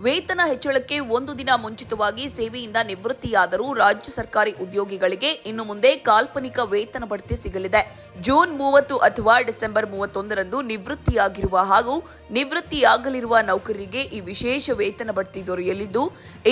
ವೇತನ ಹೆಚ್ಚಳಕ್ಕೆ ಒಂದು ದಿನ ಮುಂಚಿತವಾಗಿ ಸೇವೆಯಿಂದ ನಿವೃತ್ತಿಯಾದರೂ ರಾಜ್ಯ ಸರ್ಕಾರಿ ಉದ್ಯೋಗಿಗಳಿಗೆ ಇನ್ನು ಮುಂದೆ ಕಾಲ್ಪನಿಕ ವೇತನ ಬಡ್ತಿ ಸಿಗಲಿದೆ. ಜೂನ್ ಮೂವತ್ತು ಅಥವಾ ಡಿಸೆಂಬರ್ ಮೂವತ್ತೊಂದರಂದು ನಿವೃತ್ತಿಯಾಗಿರುವ ಹಾಗೂ ನಿವೃತ್ತಿಯಾಗಲಿರುವ ನೌಕರರಿಗೆ ಈ ವಿಶೇಷ ವೇತನ ಬಡ್ತಿ ದೊರೆಯಲಿದ್ದು,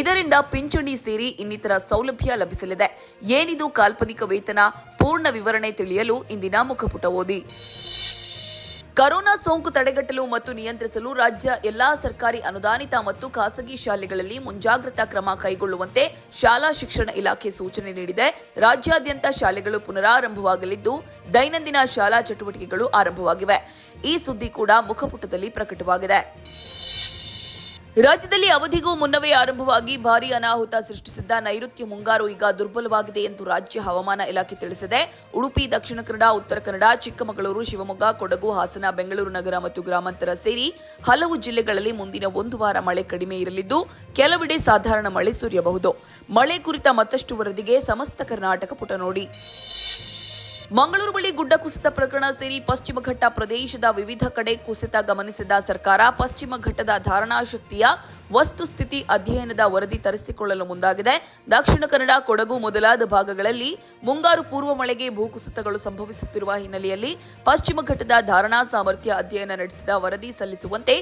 ಇದರಿಂದ ಪಿಂಚಣಿ ಸೇರಿ ಇನ್ನಿತರ ಸೌಲಭ್ಯ ಲಭಿಸಲಿದೆ. ಏನಿದು ಕಾಲ್ಪನಿಕ ವೇತನ? ಪೂರ್ಣ ವಿವರಣೆ ತಿಳಿಯಲು ಇಂದಿನ ಮುಖಪುಟ ಓದಿ. ಕರೋನಾ ಸೋಂಕು ತಡೆಗಟ್ಟಲು ಮತ್ತು ನಿಯಂತ್ರಿಸಲು ರಾಜ್ಯ ಎಲ್ಲಾ ಸರ್ಕಾರಿ ಅನುದಾನಿತ ಮತ್ತು ಖಾಸಗಿ ಶಾಲೆಗಳಲ್ಲಿ ಮುಂಜಾಗ್ರತಾ ಕ್ರಮ ಕೈಗೊಳ್ಳುವಂತೆ ಶಾಲಾ ಶಿಕ್ಷಣ ಇಲಾಖೆ ಸೂಚನೆ ನೀಡಿದೆ. ರಾಜ್ಯಾದ್ಯಂತ ಶಾಲೆಗಳು ಪುನರಾರಂಭವಾಗಲಿದ್ದು, ದೈನಂದಿನ ಶಾಲಾ ಚಟುವಟಿಕೆಗಳು ಆರಂಭವಾಗಿವೆ. ಈ ಸುದ್ದಿ ಕೂಡ ಮುಖಪುಟದಲ್ಲಿ ಪ್ರಕಟವಾಗಿದೆ. ರಾಜ್ಯದಲ್ಲಿ ಅವಧಿಗೂ ಮುನ್ನವೇ ಆರಂಭವಾಗಿ ಭಾರೀ ಅನಾಹುತ ಸೃಷ್ಟಿಸಿದ್ದ ನೈಋತ್ಯ ಮುಂಗಾರು ಈಗ ದುರ್ಬಲವಾಗಿದೆ ಎಂದು ರಾಜ್ಯ ಹವಾಮಾನ ಇಲಾಖೆ ತಿಳಿಸಿದೆ. ಉಡುಪಿ, ದಕ್ಷಿಣ ಕನ್ನಡ, ಉತ್ತರ ಕನ್ನಡ, ಚಿಕ್ಕಮಗಳೂರು, ಶಿವಮೊಗ್ಗ, ಕೊಡಗು, ಹಾಸನ, ಬೆಂಗಳೂರು ನಗರ ಮತ್ತು ಗ್ರಾಮಾಂತರ ಸೇರಿ ಹಲವು ಜಿಲ್ಲೆಗಳಲ್ಲಿ ಮುಂದಿನ ಒಂದು ವಾರ ಮಳೆ ಕಡಿಮೆ ಇರಲಿದ್ದು, ಕೆಲವೆಡೆ ಸಾಧಾರಣ ಮಳೆ ಸುರಿಯಬಹುದು. ಮಳೆ ಕುರಿತ ಮತ್ತಷ್ಟು ವರದಿಗೆ ಸಮಸ್ತ ಕರ್ನಾಟಕ ಪುಟ ನೋಡಿ. ಮಂಗಳೂರು ಬಳಿ ಗುಡ್ಡ ಕುಸಿತ ಪ್ರಕರಣ ಸೇರಿ ಪಶ್ಚಿಮ ಘಟ್ಟ ಪ್ರದೇಶದ ವಿವಿಧ ಕಡೆ ಕುಸಿತ ಗಮನಿಸಿದ ಸರ್ಕಾರ, ಪಶ್ಚಿಮ ಘಟ್ಟದ ಧಾರಣಾ ಶಕ್ತಿಯ ವಸ್ತುಸ್ಥಿತಿ ಅಧ್ಯಯನದ ವರದಿ ತರಿಸಿಕೊಳ್ಳಲು ಮುಂದಾಗಿದೆ. ದಕ್ಷಿಣ ಕನ್ನಡ, ಕೊಡಗು ಮೊದಲಾದ ಭಾಗಗಳಲ್ಲಿ ಮುಂಗಾರು ಪೂರ್ವ ಮಳೆಗೆ ಭೂಕುಸಿತಗಳು ಸಂಭವಿಸುತ್ತಿರುವ ಹಿನ್ನೆಲೆಯಲ್ಲಿ ಪಶ್ಚಿಮ ಘಟ್ಟದ ಧಾರಣಾ ಸಾಮರ್ಥ್ಯ ಅಧ್ಯಯನ ನಡೆಸಿದ ವರದಿ ಸಲ್ಲಿಸುವಂತೆ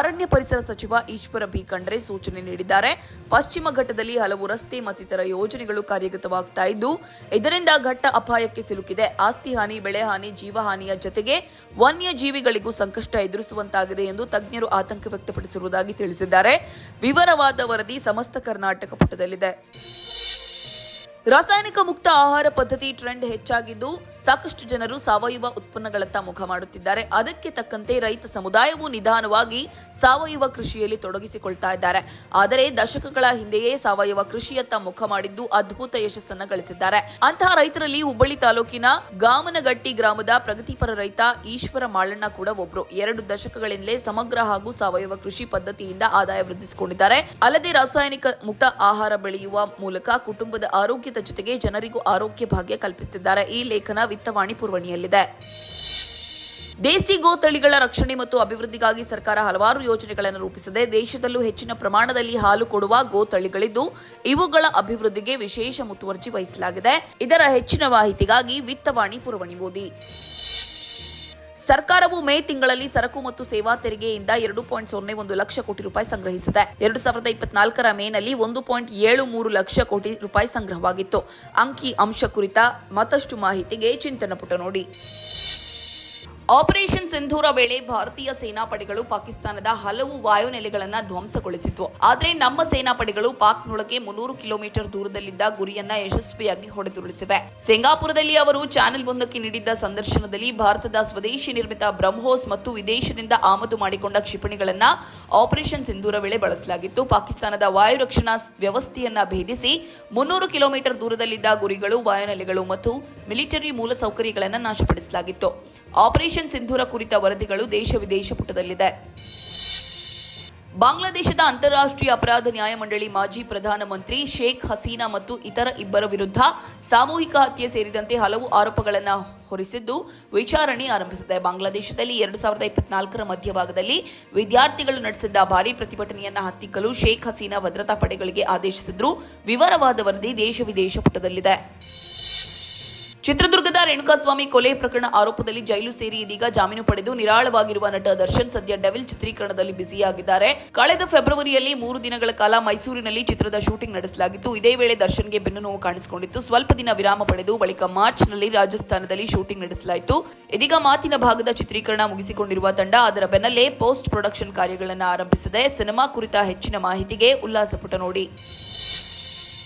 ಅರಣ್ಯ ಪರಿಸರ ಸಚಿವ ಈಶ್ವರ ಬಿ. ಖಂಡ್ರೆ ಸೂಚನೆ ನೀಡಿದ್ದಾರೆ. ಪಶ್ಚಿಮ ಘಟ್ಟದಲ್ಲಿ ಹಲವು ರಸ್ತೆ ಮತ್ತಿತರ ಯೋಜನೆಗಳು ಕಾರ್ಯಗತವಾಗ್ತಾ ಇದ್ದು, ಇದರಿಂದ ಘಟ್ಟ ಅಪಾಯಕ್ಕೆ ಸಿಲುಕಿದೆ. ಆಸ್ತಿ ಹಾನಿ, ಬೆಳೆ ಹಾನಿ ಜೀವಹಾನಿಯ ಜೊತೆಗೆ ವನ್ಯ ಜೀವಿಗಳಿಗೂ ಸಂಕಷ್ಟ ಎದುರಿಸುವಂತಾಗಿದೆ ಎಂದು ತಜ್ಞರು ಆತಂಕ ವ್ಯಕ್ತಪಡಿಸಿರುವುದಾಗಿ ತಿಳಿಸಿದ್ದಾರೆ. ವಿವರವಾದ ವರದಿ ಸಮಸ್ತ ಕರ್ನಾಟಕ ಪುಟದಲ್ಲಿದೆ. ರಾಸಾಯನಿಕ ಮುಕ್ತ ಆಹಾರ ಪದ್ಧತಿ ಟ್ರೆಂಡ್ ಹೆಚ್ಚಾಗಿದ್ದು ಸಾಕಷ್ಟು ಜನರು ಸಾವಯವ ಉತ್ಪನ್ನಗಳತ್ತ ಮುಖ ಮಾಡುತ್ತಿದ್ದಾರೆ. ಅದಕ್ಕೆ ತಕ್ಕಂತೆ ರೈತ ಸಮುದಾಯವು ನಿಧಾನವಾಗಿ ಸಾವಯವ ಕೃಷಿಯಲ್ಲಿ ತೊಡಗಿಸಿಕೊಳ್ತಾ ಇದ್ದಾರೆ. ಆದರೆ ದಶಕಗಳ ಹಿಂದೆಯೇ ಸಾವಯವ ಕೃಷಿಯತ್ತ ಮುಖ ಮಾಡಿದ್ದು ಅದ್ಭುತ ಯಶಸ್ಸನ್ನು ಗಳಿಸಿದ್ದಾರೆ. ಅಂತಹ ರೈತರಲ್ಲಿ ಹುಬ್ಬಳ್ಳಿ ತಾಲೂಕಿನ ಗಾಮನಗಟ್ಟಿ ಗ್ರಾಮದ ಪ್ರಗತಿಪರ ರೈತ ಈಶ್ವರ ಮಾಳಣ್ಣ ಕೂಡ ಒಬ್ರು. ಎರಡು ದಶಕಗಳಿಂದಲೇ ಸಮಗ್ರ ಹಾಗೂ ಸಾವಯವ ಕೃಷಿ ಪದ್ಧತಿಯಿಂದ ಆದಾಯ ವೃದ್ಧಿಸಿಕೊಂಡಿದ್ದಾರೆ. ಅಲ್ಲದೆ ರಾಸಾಯನಿಕ ಮುಕ್ತ ಆಹಾರ ಬೆಳೆಯುವ ಮೂಲಕ ಕುಟುಂಬದ ಜೊತೆಗೆ ಜನರಿಗೂ ಆರೋಗ್ಯ ಭಾಗ್ಯ ಕಲ್ಪಿಸುತ್ತಿದ್ದಾರೆ ಈ ಲೇಖನ ವಿತ್ತವಾಣಿ ಪೂರ್ವಣಿಯಲ್ಲಿದೆ. ದೇಸಿ ಗೋ ತಳಿಗಳ ರಕ್ಷಣೆ ಮತ್ತು ಅಭಿವೃದ್ಧಿಗಾಗಿ ಸರ್ಕಾರ ಹಲವಾರು ಯೋಜನೆಗಳನ್ನು ರೂಪಿಸಿದೆ. ದೇಶದಲ್ಲೂ ಹೆಚ್ಚಿನ ಪ್ರಮಾಣದಲ್ಲಿ ಹಾಲು ಕೊಡುವ ಗೋ ತಳಿಗಳಿದ್ದು ಇವುಗಳ ಅಭಿವೃದ್ಧಿಗೆ ವಿಶೇಷ ಮುತುವರ್ಜಿ ವಹಿಸಲಾಗಿದೆ. ಇದರ ಹೆಚ್ಚಿನ ಮಾಹಿತಿಗಾಗಿ ವಿತ್ತವಾಣಿ ಪುರವಣಿ ಓದಿ. ಸರ್ಕಾರವು ಮೇ ತಿಂಗಳಲ್ಲಿ ಸರಕು ಮತ್ತು ಸೇವಾ ತೆರಿಗೆಯಿಂದ ಎರಡು ಪಾಯಿಂಟ್ ಸೊನ್ನೆ ಒಂದು ಲಕ್ಷ ಕೋಟಿ ರೂಪಾಯಿ ಸಂಗ್ರಹಿಸಿದೆ. ಎರಡು ಸಾವಿರದ ಇಪ್ಪತ್ನಾಲ್ಕರ ಮೇನಲ್ಲಿ ಒಂದು ಪಾಯಿಂಟ್ ಏಳು ಮೂರು ಲಕ್ಷ ಕೋಟಿ ರೂಪಾಯಿ ಸಂಗ್ರಹವಾಗಿತ್ತು. ಅಂಕಿ ಅಂಶ ಕುರಿತ ಮತ್ತಷ್ಟು ಮಾಹಿತಿಗೆ ಚಿಂತನ ಪುಟ ನೋಡಿ. ಆಪರೇಷನ್ ಸಿಂಧೂರ ವೇಳೆ ಭಾರತೀಯ ಸೇನಾಪಡೆಗಳು ಪಾಕಿಸ್ತಾನದ ಹಲವು ವಾಯುನೆಲೆಗಳನ್ನು ಧ್ವಂಸಗೊಳಿಸಿತು ಆದರೆ ನಮ್ಮ ಸೇನಾಪಡೆಗಳು ಪಾಕ್ನೊಳಗೆ ಮುನ್ನೂರು ಕಿಲೋಮೀಟರ್ ದೂರದಲ್ಲಿದ್ದ ಗುರಿಯನ್ನ ಯಶಸ್ವಿಯಾಗಿ ಹೊಡೆದುರುಳಿಸಿವೆ. ಸಿಂಗಾಪುರದಲ್ಲಿ ಅವರು ಚಾನೆಲ್ ಒಂದಕ್ಕೆ ನೀಡಿದ್ದ ಸಂದರ್ಶನದಲ್ಲಿ ಭಾರತದ ಸ್ವದೇಶಿ ನಿರ್ಮಿತ ಬ್ರಹ್ಮೋಸ್ ಮತ್ತು ವಿದೇಶದಿಂದ ಆಮದು ಮಾಡಿಕೊಂಡ ಕ್ಷಿಪಣಿಗಳನ್ನ ಆಪರೇಷನ್ ಸಿಂಧೂರ ವೇಳೆ ಬಳಸಲಾಗಿತ್ತು. ಪಾಕಿಸ್ತಾನದ ವಾಯು ರಕ್ಷಣಾ ವ್ಯವಸ್ಥೆಯನ್ನ ಭೇದಿಸಿ ಮುನ್ನೂರು ಕಿಲೋಮೀಟರ್ ದೂರದಲ್ಲಿದ್ದ ಗುರಿಗಳು, ವಾಯುನೆಲೆಗಳು ಮತ್ತು ಮಿಲಿಟರಿ ಮೂಲಸೌಕರ್ಯಗಳನ್ನು ನಾಶಪಡಿಸಲಾಗಿತ್ತು. ಆಪರೇಷನ್ ಸಿಂಧೂರ ಕುರಿತ ವರದಿಗಳು ದೇಶ ವಿದೇಶ ಪುಟದಲ್ಲಿದೆ. ಬಾಂಗ್ಲಾದೇಶದ ಅಂತಾರಾಷ್ಟ್ರೀಯ ಅಪರಾಧ ನ್ಯಾಯಮಂಡಳಿ ಮಾಜಿ ಪ್ರಧಾನಮಂತ್ರಿ ಶೇಖ್ ಹಸೀನಾ ಮತ್ತು ಇತರ ಇಬ್ಬರ ವಿರುದ್ಧ ಸಾಮೂಹಿಕ ಹತ್ಯೆ ಸೇರಿದಂತೆ ಹಲವು ಆರೋಪಗಳನ್ನು ಹೊರಿಸಿದ್ದು ವಿಚಾರಣೆ ಆರಂಭಿಸಿದೆ. ಬಾಂಗ್ಲಾದೇಶದಲ್ಲಿ ಎರಡು ಸಾವಿರದ ಇಪ್ಪತ್ನಾಲ್ಕರ ಮಧ್ಯಭಾಗದಲ್ಲಿ ವಿದ್ಯಾರ್ಥಿಗಳು ನಡೆಸಿದ್ದ ಭಾರೀ ಪ್ರತಿಭಟನೆಯನ್ನು ಹತ್ತಿಕ್ಕಲು ಶೇಖ್ ಹಸೀನಾ ಭದ್ರತಾ ಪಡೆಗಳಿಗೆ ಆದೇಶಿಸಿದ್ರು. ವಿವರವಾದ ವರದಿ ದೇಶ ವಿದೇಶ ಪುಟದಲ್ಲಿದೆ. ಚಿತ್ರದುರ್ಗದ ರೇಣುಕಾಸ್ವಾಮಿ ಕೊಲೆ ಪ್ರಕರಣ ಆರೋಪದಲ್ಲಿ ಜೈಲು ಸೇರಿ ಇದೀಗ ಜಾಮೀನು ಪಡೆದು ನಿರಾಳವಾಗಿರುವ ನಟ ದರ್ಶನ್ ಸದ್ಯ ಡೆವಿಲ್ ಚಿತ್ರೀಕರಣದಲ್ಲಿ ಬ್ಯುಸಿಯಾಗಿದ್ದಾರೆ. ಕಳೆದ ಫೆಬ್ರವರಿಯಲ್ಲಿ ಮೂರು ದಿನಗಳ ಕಾಲ ಮೈಸೂರಿನಲ್ಲಿ ಚಿತ್ರದ ಶೂಟಿಂಗ್ ನಡೆಸಲಾಗಿತ್ತು. ಇದೇ ವೇಳೆ ದರ್ಶನ್ಗೆ ಬೆನ್ನು ನೋವು ಕಾಣಿಸಿಕೊಂಡಿತ್ತು. ಸ್ವಲ್ಪ ದಿನ ವಿರಾಮ ಪಡೆದು ಬಳಿಕ ಮಾರ್ಚ್ನಲ್ಲಿ ರಾಜಸ್ಥಾನದಲ್ಲಿ ಶೂಟಿಂಗ್ ನಡೆಸಲಾಯಿತು. ಇದೀಗ ಮಾತಿನ ಭಾಗದ ಚಿತ್ರೀಕರಣ ಮುಗಿಸಿಕೊಂಡಿರುವ ತಂಡ ಅದರ ಬೆನ್ನಲ್ಲೇ ಪೋಸ್ಟ್ ಪ್ರೊಡಕ್ಷನ್ ಕಾರ್ಯಗಳನ್ನು ಆರಂಭಿಸಿದೆ. ಸಿನಿಮಾ ಕುರಿತ ಹೆಚ್ಚಿನ ಮಾಹಿತಿಗೆ ಉಲ್ಲಾಸ ಪುಟ ನೋಡಿ.